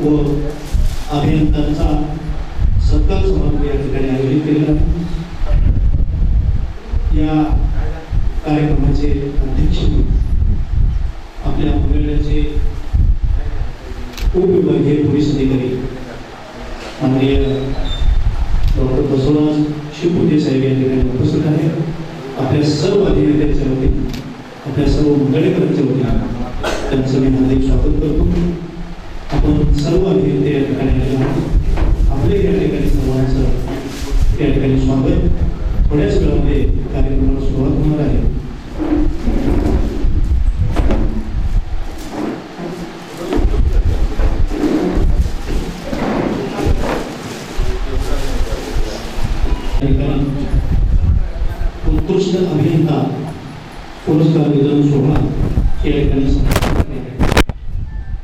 व अभियंत्यांचा सत्कार समारंभ या ठिकाणी आयोजित केलेला आहे. या कार्यक्रमाचे अध्यक्ष आपल्या मंडळाचे उपविभागीय पोलीस अधिकारी माननीय डॉक्टर बसवराज शिवपुते साहेब या ठिकाणी उपस्थित आहेत. आपल्या सर्व अभिनेत्यांच्या वतीने आपल्या सर्व मंडळीकरांच्या वतीने त्यांचं मी हार्दिक स्वागत करतो आपण सर्व अभिनेते या ठिकाणी आलेले आहोत आपले या ठिकाणी सर्वांचं या ठिकाणी स्वागत थोड्याच वेळामध्ये कार्यक्रमाला सुरुवात होणार आहे या ठिकाणी उत्कृष्ट अभियंता पुरस्कार वितरण सोहळा या ठिकाणी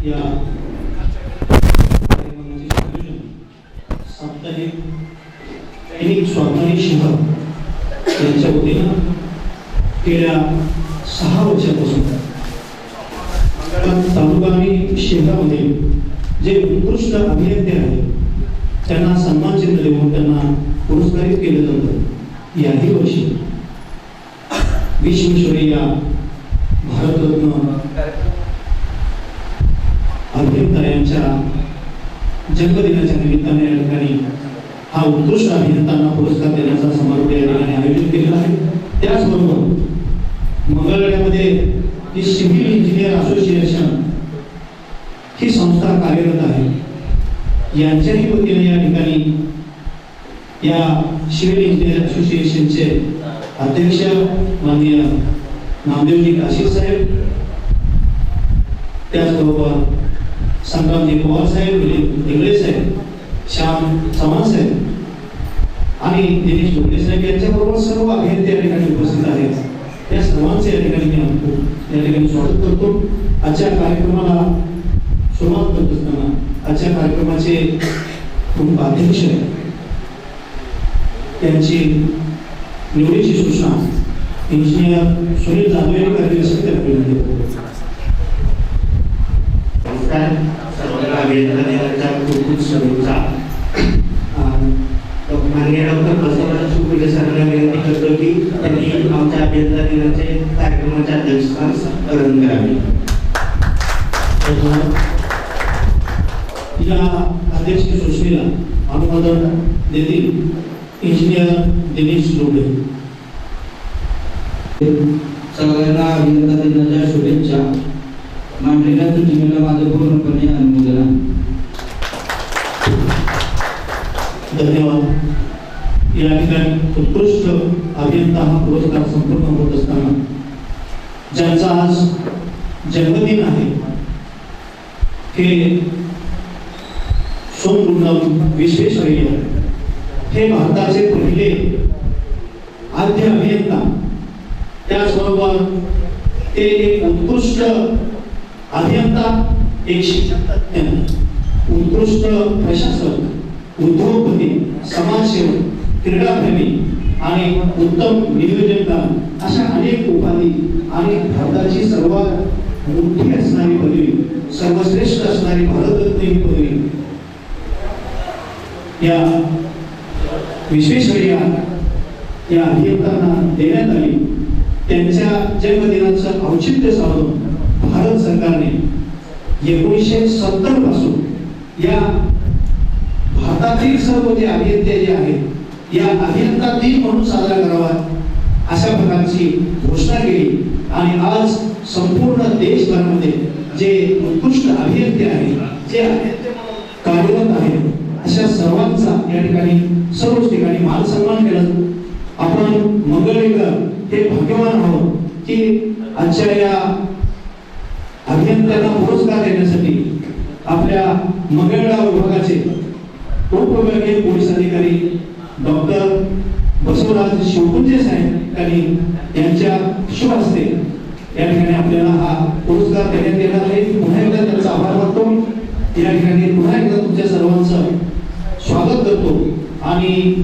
या कार्यक्रमाचे संयोजन साप्ताहिक दैनिक स्वाभिमानी शहर यांच्या वतीनं गेल्या सहा वर्षापासून तालुका आणि शहरामध्ये जे उत्कृष्ट अभियंते आहेत त्यांना सन्मानचिन्ह देऊन त्यांना पुरस्कारित केलं जातं. याही वर्षी विश्वेश्वरय्या भारतरत्न अभियंता यांच्या जन्मदिनाच्या निमित्ताने या ठिकाणी हा उत्कृष्ट अभियंत्यांना पुरस्कार देण्याचा समारोह या ठिकाणी आयोजित केलेला आहे त्याचबरोबर मंगळवेढ्यामध्ये ही सिव्हिल इंजिनियर असोसिएशन ही संस्था कार्यरत आहे यांच्याही वतीने या ठिकाणी या सिव्हिल इंजिनियर असोसिएशनचे अध्यक्ष माननीय नामदेवजी काशीर साहेब त्याचबरोबर संग्रामजी पवार साहेब मिलिंद साहेब श्याम चव्हाण साहेब आणि दिनेश ढोबळे साहेब यांच्याबरोबर सर्व अभियंते या ठिकाणी उपस्थित आहेत. त्या सर्वांचे या ठिकाणी मी या ठिकाणी स्वागत करतो. आजच्या कार्यक्रमाला सुरुवात करत असताना आजच्या कार्यक्रमाचे प्रमुख अध्यक्ष त्यांची निवडीची सूचना. इंजिनियर सुनील जाधव यांनी करावी असेल त्या विनंती. नमस्कार. सर्वांना अभियंता दिनाच्या खूप खूप शुभेच्छा. अं, डॉ- माननीय डॉक्टर बसवराज सुपुले सरांना विनंती करतो की त्यांनी आमच्या अभियंता दिनाचे कार्यक्रमाच्या अध्यक्षस्थान ग्रहण करावे. तर या अध्यक्ष सूचनेला अनुमोदन देतील. इंजिनियर दिनेश लोढे. सगळ्यांना अभिनंदन दिनाच्या शुभेच्छा. मांडलेल्या सूचनेला माझं पूर्णपणे अनुमोदन. आहे धन्यवाद. या ठिकाणी उत्कृष्ट अभियंता हा पुरस्कार संपूर्ण होत असताना ज्यांचा आज जन्मदिन आहे हे सोमवृंदावन विश्वेश्वरय्या हे भारताचे पहिले आद्य अभियंता. त्याचबरोबर ते एक उत्कृष्ट अभियंता एक शिक्षण तज्ञ उत्कृष्ट प्रशासक उद्योगपती समाजसेवक क्रीडाप्रेमी आणि उत्तम नियोजनकार अशा अनेक उपाधी आणि भारताची सर्वात मोठी असणारी पदवी सर्वश्रेष्ठ असणारी भारतरत्न ही पदवी. या विश्वेश्वरय्या या अभियंत्यांना देण्यात आली. त्यांच्या जन्मदिनाचं औचित्य साधून भारत सरकारने एकोणीसशे सत्तरपासून या भारतातील सर्व जे अभियंते जे आहेत या अभियंता दिन म्हणून साजरा करावा अशा प्रकारची घोषणा केली. आणि आज संपूर्ण देशभरामध्ये जे उत्कृष्ट अभियंते आहेत जे कार्यरत आहेत अशा सर्वांचा या ठिकाणी सर्वच ठिकाणी मान सन्मान केला जातो. आपण मंगळवेकर हे भाग्यवान आहोत की आजच्या या अभियंत्यांना पुरस्कार देण्यासाठी आपल्या मंगळवेढा विभागाचे उपविभागीय पोलीस अधिकारी डॉक्टर बसवराज शिवकुंजे साहेब यांनी यांच्या शुभ हस्ते या ठिकाणी आपल्याला हा पुरस्कार देण्यात येणार आहे पुन्हा एकदा त्यांचा आभार मानतो या ठिकाणी पुन्हा एकदा तुमच्या सर्वांचं स्वागत करतो आणि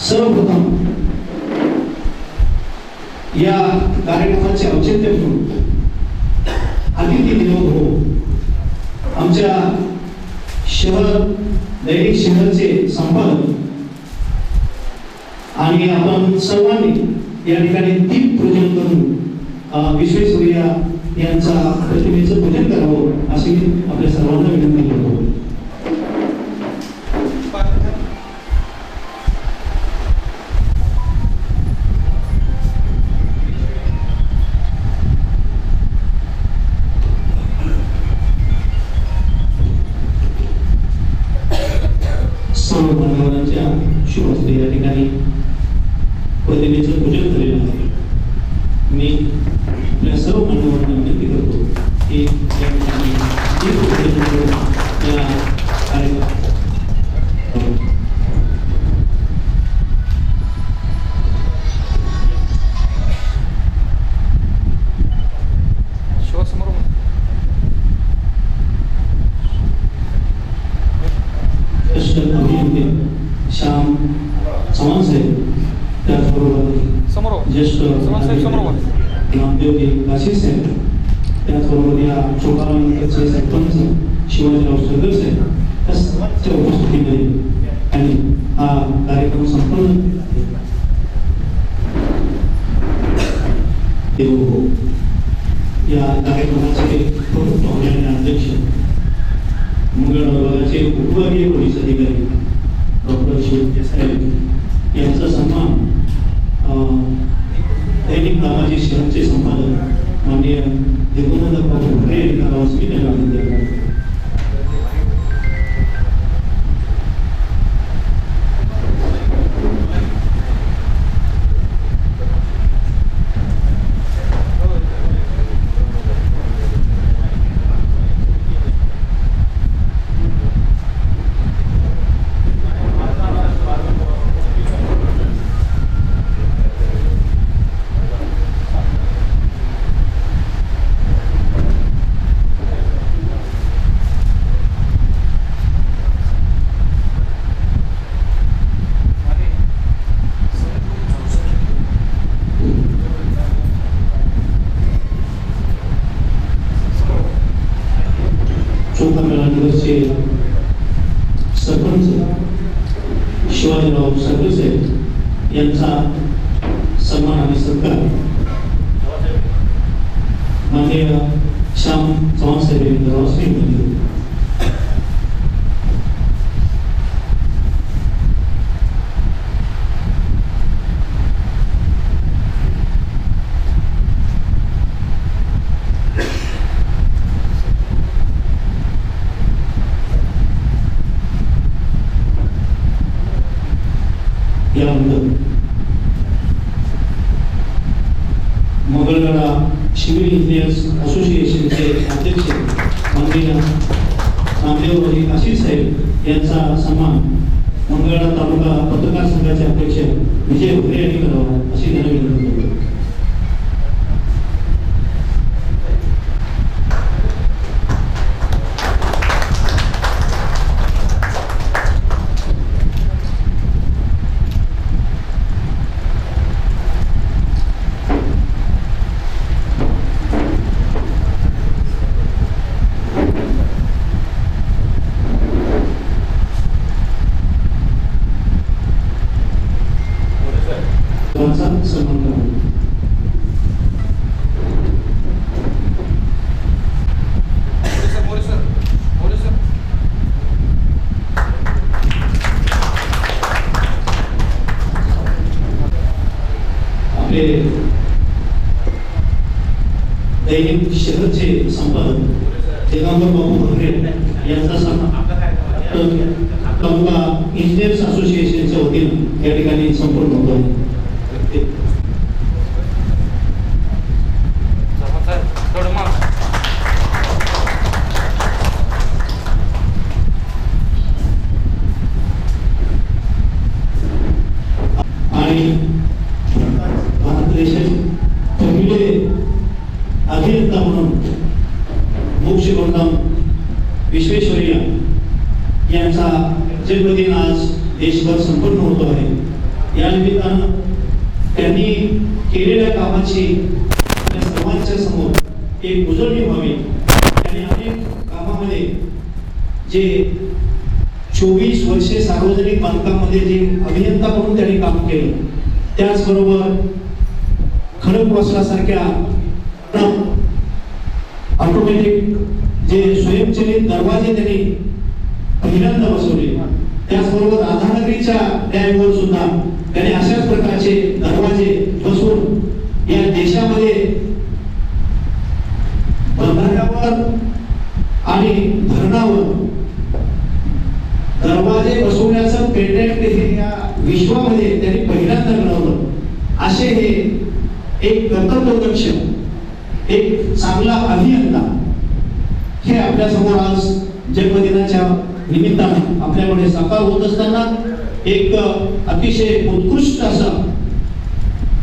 सर्वप्रथम या कार्यक्रमाचे औचित्य म्हणून अतिथी विनोद हो. आमच्या शहर दैनिक शहरचे संपादक आणि आपण सर्वांनी या ठिकाणी दीप पूजन करून अ, यांचा प्रतिमेचं पूजन करावं अशी आपल्या सर्वांना विनंती करतो. शिवसेने या ठिकाणी प्रतिनिधी पूजन केलेलं आहे मी आपल्या सर्व मान्यवरांना विनंती करतो की या ठिकाणी दीप पूजन करून या कार्यक्रमात शिवसमोर ज्येष्ठ अभिनेते श्याम चव्हाण साहेब त्याचबरोबर समोर हो. ज्येष्ठ चव्हाण साहेब समोर अभिनेते नामदेवजी काशी साहेब त्याचबरोबर या चोपाराचे सरपंच शिवाजीराव सरगर साहेब या सर्वांच्या उपस्थितीमध्ये आणि हा कार्यक्रम संपन्न देव हो. या कार्यक्रमाचे प्रमुख पाहुणे आणि अध्यक्ष मंगळ विभागाचे उपविभागीय पोलीस अधिकारी डॉक्टर शिवते साहेब यांचा सन्मान अं, दैनिक नामाचे शहरचे संपादक माननीय देवनंद बाबू भरे यांनी करावं असं मी त्यांना विनंती करतो. चोखामेळानगरचे सरपंच शिवाजीराव सरकर साहेब यांचा सन्मान आणि सत्कार माननीय श्याम चव्हाण साहेब यांनी करावा असं मी विनंती करतो. यानंतर मंगळवेढा सिव्हिल इंजिनियर्स असोसिएशनचे अध्यक्ष माननीय नामदेवजी आशिष साहेब यांचा सन्मान मंगळवेढा तालुका पत्रकार संघाचे अध्यक्ष विजय भोरे यांनी करावा अशी त्यांना विनंती करतो त्यांचा सन्मान करावा More sir More sir More sir आपले दैनिक शहरचे संपादक दिगंबर बाबू भगरे यांचा सन्मान तालुका इंजिनियर्स असोसिएशनच्या वतीनं या ठिकाणी संपूर्ण होतो आहे चव्हाण साहेब थोडं माग आणि भारत देशाचे पहिले अभियंता म्हणून मोक्षबंधम विश्वेश्वरय्या यांचा जन्मदिन आज देशभर संपन्न होतो आहे या निमित्तानं त्यांनी केलेल्या कामाची आपल्या सर्वांच्या समोर एक उजळणी व्हावी आणि अनेक कामामध्ये जे चोवीस वर्षे सार्वजनिक बांधकामामध्ये जे अभियंता म्हणून त्यांनी काम केलं त्याचबरोबर खडकवासलासारख्या ऑटोमॅटिक जे स्वयंचलित दरवाजे त्यांनी पहिल्यांदा बसवले. त्याचबरोबर राधानगरीच्या डॅमवर सुद्धा त्यांनी अशाच प्रकारचे दरवाजे बसून या देशामध्ये बंधाऱ्यावर आणि धरणावर दरवाजे बसवण्याचं पेटेंट हे या विश्वामध्ये त्यांनी पहिल्यांदा मिळवलं. असे हे एक कर्तव्यदक्ष एक चांगला अभियंता हे आपल्यासमोर आज जन्मदिनाच्या निमित्तानं आपल्याकडे साकार होत असताना एक अतिशय उत्कृष्ट असा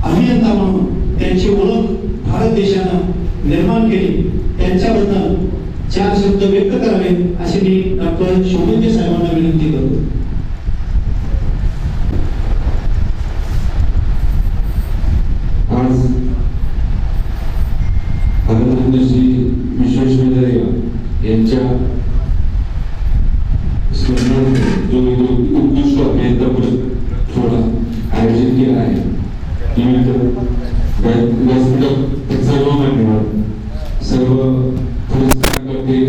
अभियंता म्हणून त्यांची ओळख भारत देशानं निर्माण केली. त्यांच्याबद्दल चार शब्द व्यक्त करावे असे मी डॉक्टर शोभेंद्र साहेबांना विनंती करतो आज भारतरत्न श्री विश्वेश्वरय्या यांच्या स्मरणार्थ जो जो उत्कृष्ट अभियंता पुरस्कार आयोजित केला आहे निमित्त व्यासपीठात सर्व मान्यवर सर्व पुरस्कारकर्ते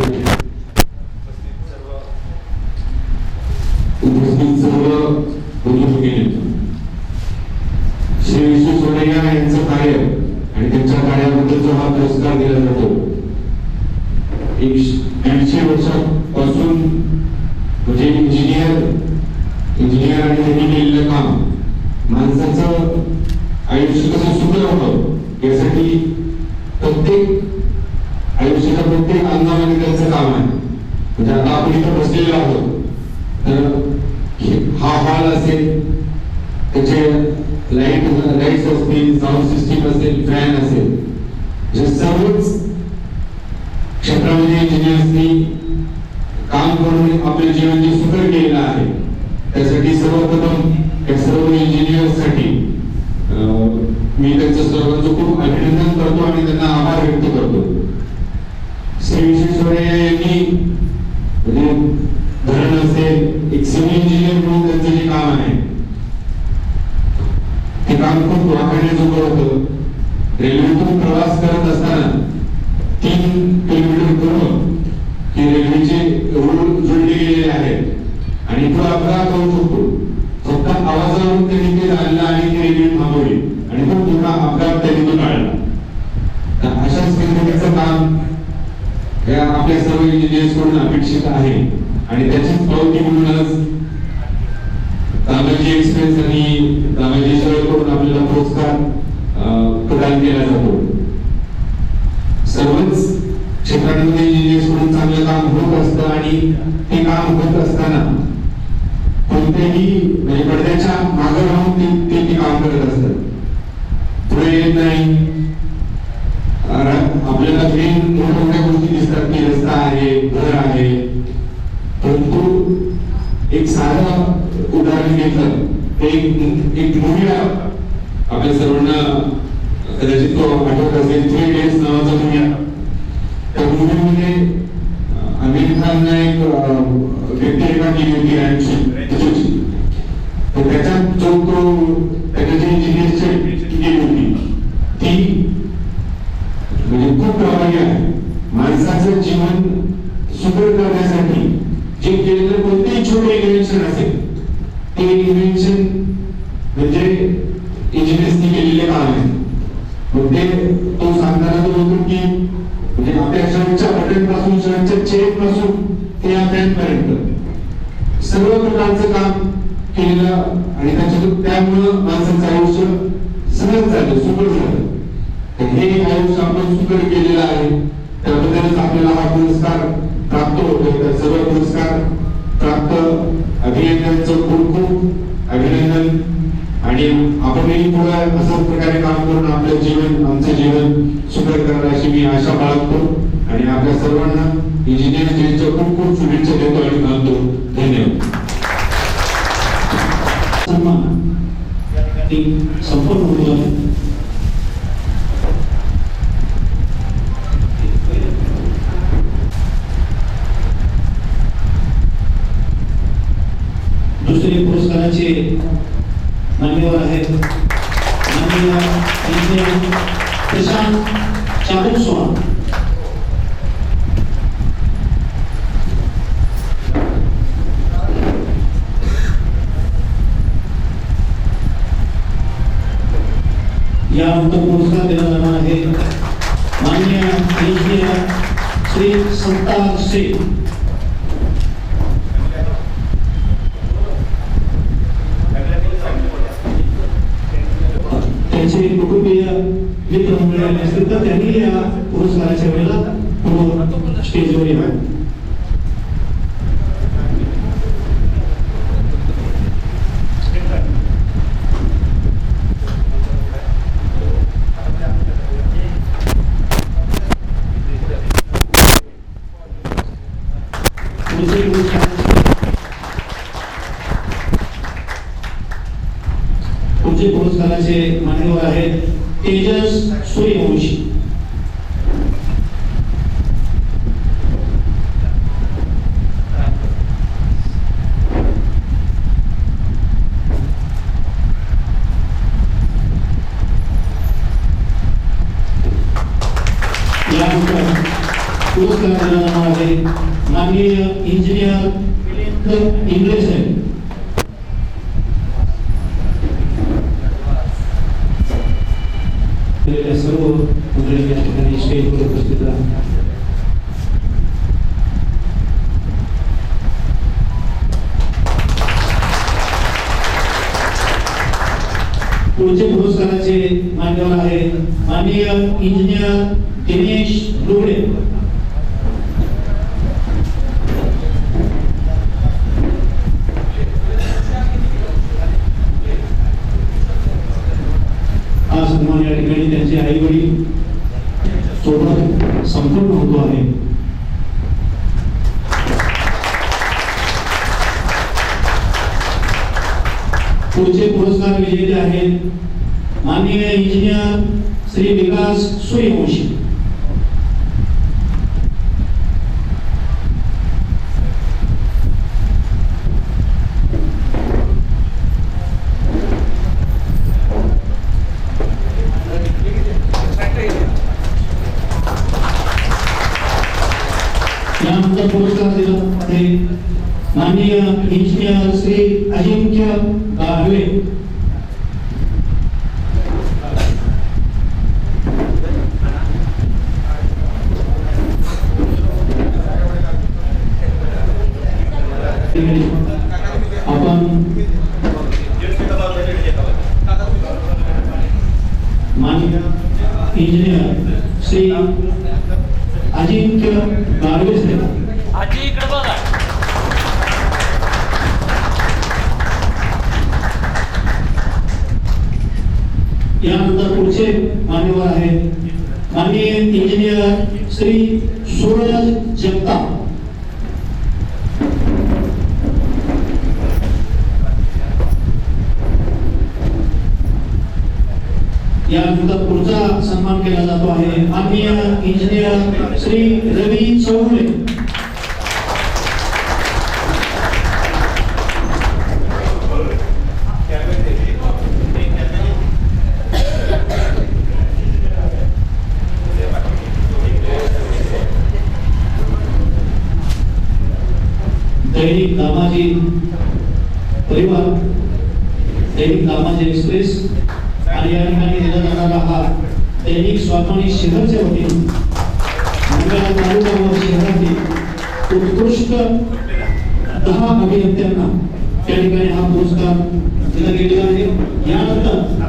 उपस्थित सर्व बंधू श्री विश्वेश्वरय्या यांचं कार्य आणि त्यांच्या कार्याबद्दल जो हा पुरस्कार दिला जातो एक दीडशे वर्षापासून म्हणजे इंजिनियर इंजिनियर आणि त्यांनी केलेलं काम माणसाचं आयुष्य कसं सुंदर होतं यासाठी प्रत्येक आयुष्याच्या प्रत्येक अंगामध्ये त्यांचं काम आहे म्हणजे आता आपण इथं बसलेलो आहोत तर हे- हा हॉल असेल त्याचे लाइट लाईट्स असतील साऊंड सिस्टीम असेल फॅन असेल जे सर्वच क्षेत्रामध्ये इंजिनियर्सनी काम करून आपले जीवन जे सुकर केलेलं आहे त्यासाठी सर्वप्रथम या सर्व इंजिनियर्ससाठी मी त्यांचं सर्वांचं खूप अभिनंदन करतो आणि त्यांना आभार व्यक्त करतो श्री विश्वेश्वरय्या यांनी म्हणजे धरण असेल एक सिव्हिल इंजिनियर म्हणून त्यांचं जे काम आहे ते काम खूप वाखाणण्याजोगं होतं रेल्वेतून प्रवास करत असताना तीन किलोमीटर पूर्व हे रेल्वेचे रूळ जोडले गेलेले आहेत आणि तो अपघात होऊ शकतो फक्त आवाजावरून त्यांनी ते जाणलं आणि ते रेल्वे थांबवली आणि खूप मोठा अपघात त्यांनी तो टाळला अशाच पद्धतीचं काम आपल्या सर्व इंजिनियर्सकडून अपेक्षित आहे. आणि त्याचीच पावती म्हणूनच तानाजी एक्सप्रेस आणि तानाजी कडून आपल्याला पुरस्कार प्रदान केला जातो. सर्वच क्षेत्रांमध्ये इंजिनियर्सकडून चांगलं काम होत असतं आणि ते काम होत असताना कोणत्याही म्हणजे पडद्याच्या मागे राहून ते ते काम करत असतात. पुढे येत नाही अं, आपल्याला मेन मोठ्या गोष्टी दिसतात की रस्ता आहे घर आहे. परंतु एक साधं उदाहरण घेतलं. ते एक एक मूवी आपल्या सर्वांना कदाचित तो आठवत असेल थ्री डेज नावाचा मूवी त्या मूवीमध्ये आमिर खानने एक अं, व्यक्तिरेखा केली होती रॅन्ची त्याच्यात जो तो त्याच्या जे इंजिनियरची केली होती ती म्हणजे खूप प्रभावी आहे माणसाचं जीवन सुकर करण्यासाठी जे केलेलं कोणतेही छोटे इन्व्हेन्शन असेल ते इन्व्हेन्शन म्हणजे इंजिनियर्सनी केलेले काम आहे मग ते तो सांगताना तो म्हणतो की म्हणजे आपल्या शर्टच्या बटनपासून शर्टच्या चेन पासून ते या पॅन्ट पर्यंत सर्व प्रकारचं काम केलेलं आणि त्याच्यातून त्यामुळं माणसाचं आयुष्य सहज झालं सुकर झालं तर हे आयुष्य आपण सुकर केलेलं आहे त्याबद्दलच आपल्याला हा पुरस्कार प्राप्त होतोय तर सर्व पुरस्कार प्राप्त अभियंत्यांचं खूप खूप अभिनंदन आणि आपणही पुढे अशाच प्रकारे काम करून आपलं जीवन आमचं जीवन सुकर करायला अशी मी आशा बाळगतो आणि आपल्या सर्वांना इंजिनियर डेच्या खूप खूप शुभेच्छा देतो आणि मानतो धन्यवाद सन्मान या ठिकाणी संपन्न होतो आहे पुरस्काराचे मान्यवर आहेत माननीय इंजिनियर प्रशांत चाबुकस्वार यानंतर पुरस्कार देण्यात जाणार आहे माननीय इंजिनियर श्री संतार शेख त्यांचे कुटुंबीय मित्रमंडळी मिळाले असतील तर त्यांनी या पुरस्काराच्या वेळेला स्टेजवर यावं पुढचे पुरस्काराचे मान्यवर आहेत Tejas Suryavanshi. दिलेल्या सर्व मंडळी या ठिकाणी स्टेजवर उपस्थित राहा पुढचे पुरस्काराचे मान्यवर आहेत माननीय इंजिनियर दिनेश डोळे हा सन्मान या ठिकाणी त्यांचे आई वडील सोबत संपूर्ण होतो आहे पुढचे पुरस्कार विजेते आहेत माननीय इंजिनियर श्री विकास सूर्यवंशी यानंतर पुरस्कार दिला आहे माननीय इंजिनियर श्री अजिंक्य गाढवे आपण माननीय इंजिनियर श्री अजिंक्य गाढवे साहेब आजी इकडे बघा यानंतर पुढचे मान्यवर आहेत माननीय इंजिनियर श्री सुरज जगताप. यानंतर पुढचा सन्मान केला जातो आहे. माननीय इंजिनियर श्री रवी चौगुले. दैनिक परिवार दैनिक दामाजी एक्सप्रेस आणि या ठिकाणी दिला जाणारा हा दैनिक स्वाभिमानी शहरच्या वतीने मंगळा तालुका व शहरातील उत्कृष्ट दहा अभियंत्यांना त्या ठिकाणी हा पुरस्कार दिला गेलेला आहे. यानंतर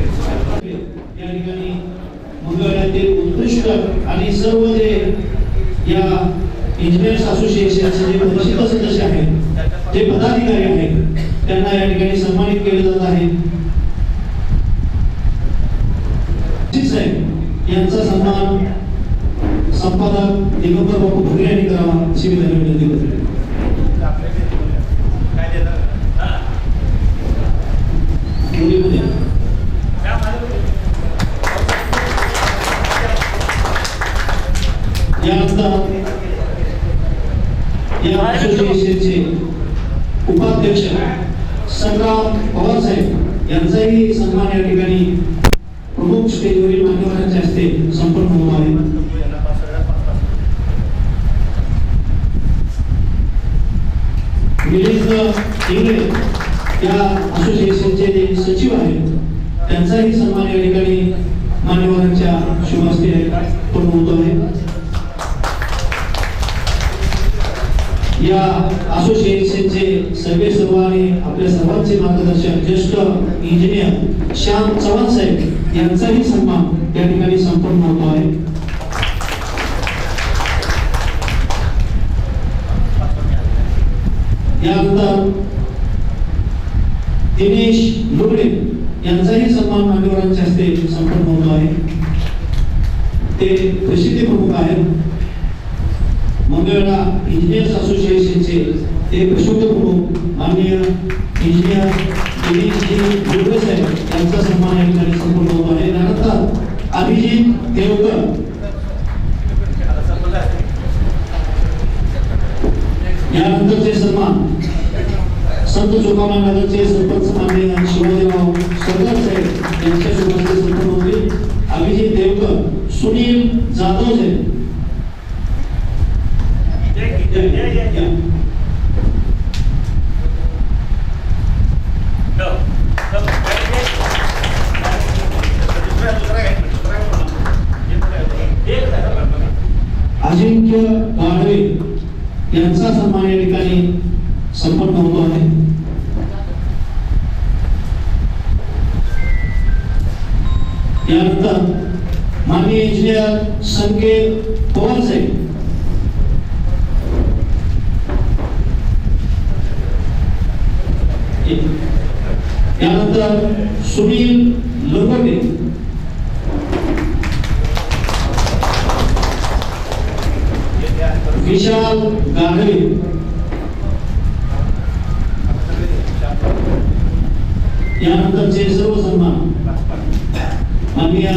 या ठिकाणी मंगळ्यातील उत्कृष्ट आणि सर्व जे या इंजिनियर्स असोसिएशनचे जे सदस्य आहेत जे पदाधिकारी आहेत त्यांना या ठिकाणी सन्मानित केले जात आहे. साहेब यांचा सन्मान संपादक दिगंबर बापू भुगे यांनी करावा अशी मी त्यांना विनंती करतो मुलीमध्ये यानंतर या असोसिएशनचे उपाध्यक्ष संग्राम पवार साहेब यांचाही सन्मान या ठिकाणी प्रमुख स्टेजवरील मान्यवरांच्या हस्ते संपन्न होतो आहे मिलिंद इंगळे या असोसिएशनचे जे सचिव आहेत त्यांचाही सन्मान या ठिकाणी मान्यवरांच्या शुभ हस्ते पूर्ण होतो आहे. या असोसिएशनचे सर्वे सर्व आणि आपल्या सर्वांचे मार्गदर्शक ज्येष्ठ इंजिनियर श्याम चव्हाण साहेब यांचाही सन्मान या ठिकाणी संपन्न होतो आहे. यानंतर दिनेश लुगडे यांचाही सन्मान मान्यवरांच्या हस्ते संपन्न होतो आहे. ते प्रसिद्धी प्रमुख आहेत. मंगळवेळा इंजिनियर्स असोसिएशनचे ते प्रसिद्ध प्रमुख माननीय इंजिनियर दिनेशजी लुगडे साहेब यांचा सन्मान या ठिकाणी संपन्न होतो आहे त्यानंतर अभिजित देवकर यानंतरचे सन्मान संत तुकाराम नगरचे सरपंच माननीय शिवाजीराव सरदार साहेब यांच्या शुभास्ते संपन्न होते अभिजित देवकर सुनील जाधव साहेब या, या, या. अजिंक्य गाढवे यांचा सन्मान या ठिकाणी संपन्न होतो आहे यानंतर माननीय इंजिनियर संकेत पवार साहेब यानंतर सुनील लंगोटे विशाल गाढवे यानंतरचे सर्व सन्मान माननीय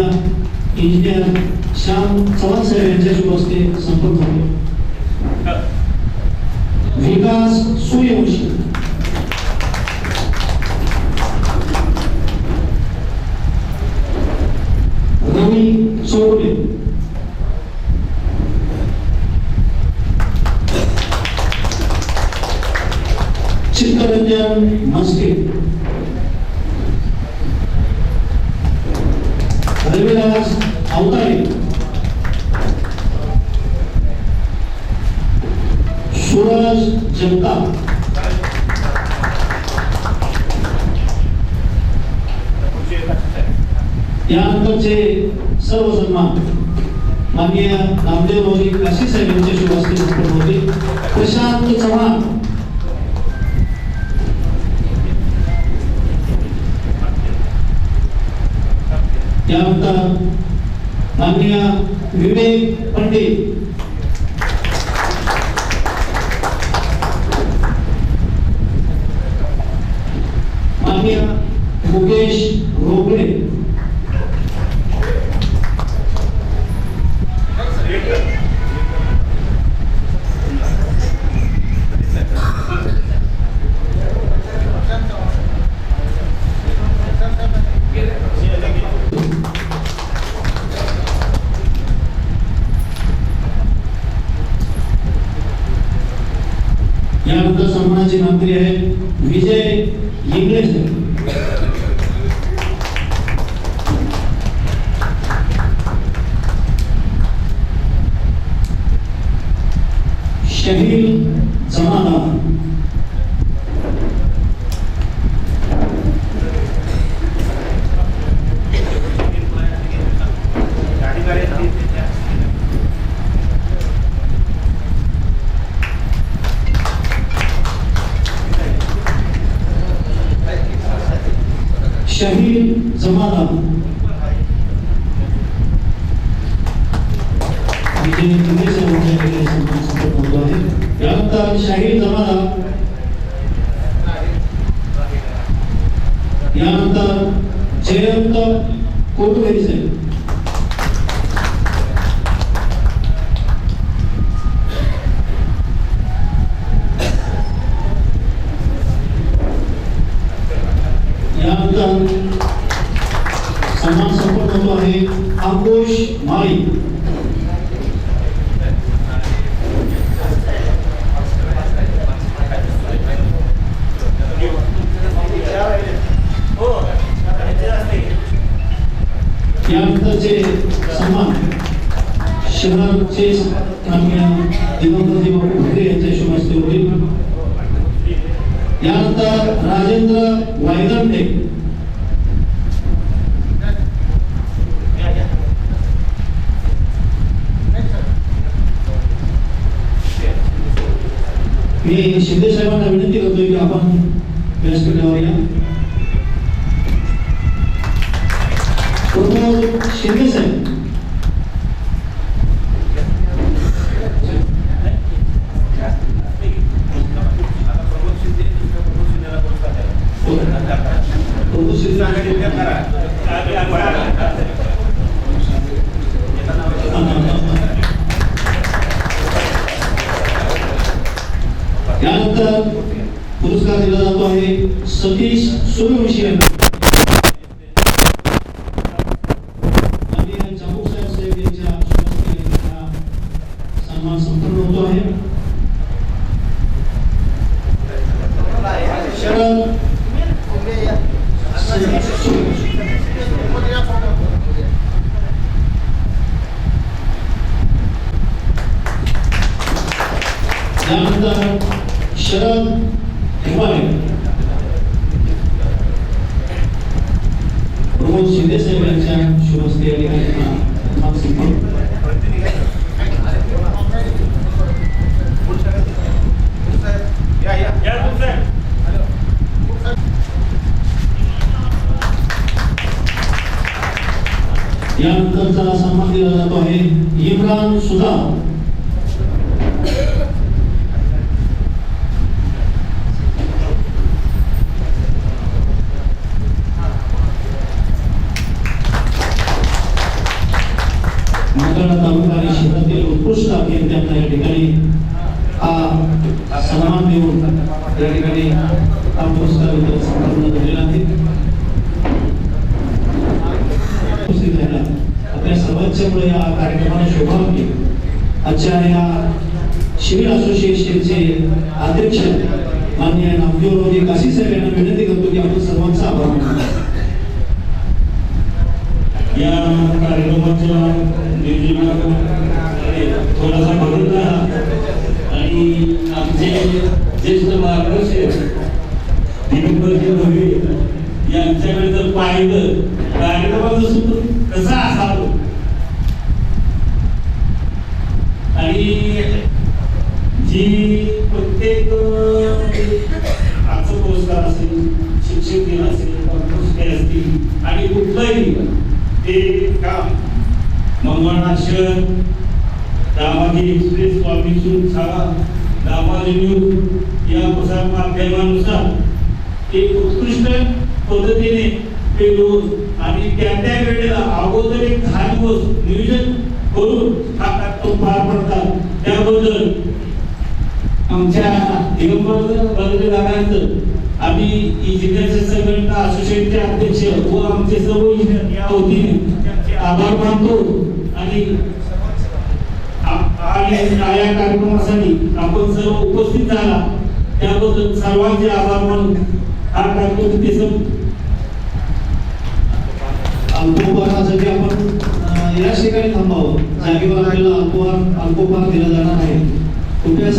इंजिनियर श्याम चव्हाण साहेब यांच्या शुभ हस्ते संपन्न होते विकास सूर्यवंशी। सूरज जगताप यानंतरचे सर्व सन्मान माननीय नामदेव भाऊजी काशी साहेब यांच्या शुभ हस्ते संपन्न होते. प्रशांत चव्हाण. यानंतर माननीय विवेक पंडित माननीय मुकेश रोकडे यानंतर सन्मानाची मंत्री आहे विजय इंग्लिश साहेब. शहील जमादार शहील जमादार विजय इंगळे साहेब यांच्या ठिकाणी सन्मान संपन्न होतो आहे यानंतर शाहीर जमादार यानंतर जयंत कोटवेरी साहेब यानंतरचे सन्मान शहराचे माननीय दिवंगत बाबू भुते यांच्या शुभ हस्ते होईल यानंतर राजेंद्र वायदंडे मी शिंदे साहेबांना विनंती करतोय की आपण व्यासपीठावर या प्रमोद शिंदे साहेब प्रमोद शिंदे यानंतर पुरस्कार दिला जातो आहे सतीश सूर्यवंशी यांना माननीय चाबूक साहेब साहेब यांच्या शुभहस्ते हा सन्मान संपन्न होतो आहे शरद सूर्यवंशी. त्यानंतर शरद हिमाने प्रमोद शिंदे साहेब यांच्या शुभ यानंतरचा सन्मान दिला जातो आहे इम्रान सुधा मंगळा तालुका आणि शहरातील उत्कृष्ट अभियंत्यांना या ठिकाणी हा सन्मान देऊन या ठिकाणी हा पुरस्कार वितरण संपन्न झालेला आहे उपस्थित राहिला आपल्या सर्वांच्यामुळे या कार्यक्रमाला शोभा होती आजच्या या सिव्हिल असोसिएशनचे अध्यक्ष माननीय नामदेवरावजी काशी साहेब यांना विनंती करतो की आपण सर्वांचा आभार मानू या कार्यक्रमाच्या नियोजनामध्ये थोडासा बदल झाला आणि आमचे ज्येष्ठ मार्गदर्शक दिगंबरजी भवे यांच्याकडे जर पाहिलं कार्यक्रमाचं सूत्र कसं असावं आणि जी प्रत्येक आजचा पुरस्कार असेल शिक्षक दिन असेल पुरस्कार असतील आणि कुठलंही ते काम मंगळनाशन दामाजी एक्सप्रेस स्वामी शाळा दामाजी न्यूज या प्रसार माध्यमानुसार एक उत्कृष्ट पद्धतीने ते रोज आणि त्या त्या वेळेला अगोदर एक दहा दिवस नियोजन करून हा कार्यक्रम पार पडतात. त्याबद्दल आमच्या दिगंबर दादांचं आम्ही इंजिनियरचे संघटना असोसिएशनचे अध्यक्ष व आमचे सर्व इंजिनियर या वतीने त्यांचे आभार मानतो आणि आणि या कार्यक्रमासाठी आपण सर्व उपस्थित झाला. त्याबद्दल सर्वांचे आभार मानून हा कार्यक्रम ते अल्पोपहारासाठी आपण अं, याच ठिकाणी थांबावं. जागेवर आपल्याला अल्पोहार अल्पोपहार दिला जाणार आहे. कृपया